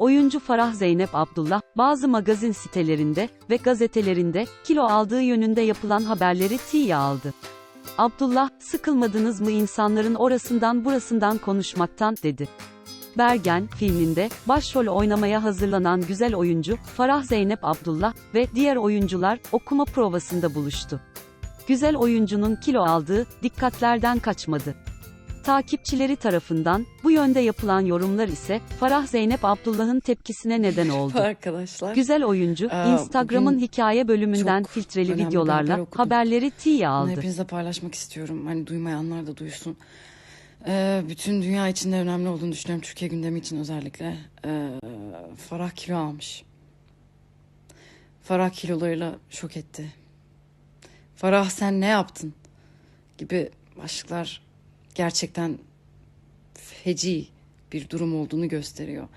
oyuncu Farah Zeynep Abdullah, bazı magazin sitelerinde ve gazetelerinde kilo aldığı yönünde yapılan haberleri tiye aldı. Abdullah, sıkılmadınız mı insanların orasından burasından konuşmaktan, dedi. Bergen, filminde, başrol oynamaya hazırlanan güzel oyuncu, Farah Zeynep Abdullah ve diğer oyuncular, okuma provasında buluştu. Güzel oyuncunun kilo aldığı, dikkatlerden kaçmadı. Takipçileri tarafından, bu yönde yapılan yorumlar ise, Farah Zeynep Abdullah'ın tepkisine neden oldu. Arkadaşlar. Güzel oyuncu, Aa, Instagram'ın hikaye bölümünden filtreli videolarla, haberleri tiye Bunu aldı. hepinize paylaşmak istiyorum. Hani duymayanlar da duysun. Ee, bütün dünya için de önemli olduğunu düşünüyorum. Türkiye gündemi için özellikle. Ee, Farah kilo almış. Farah kilolarıyla şok etti. Farah sen ne yaptın? Gibi başlıklar gerçekten feci bir durum olduğunu gösteriyor.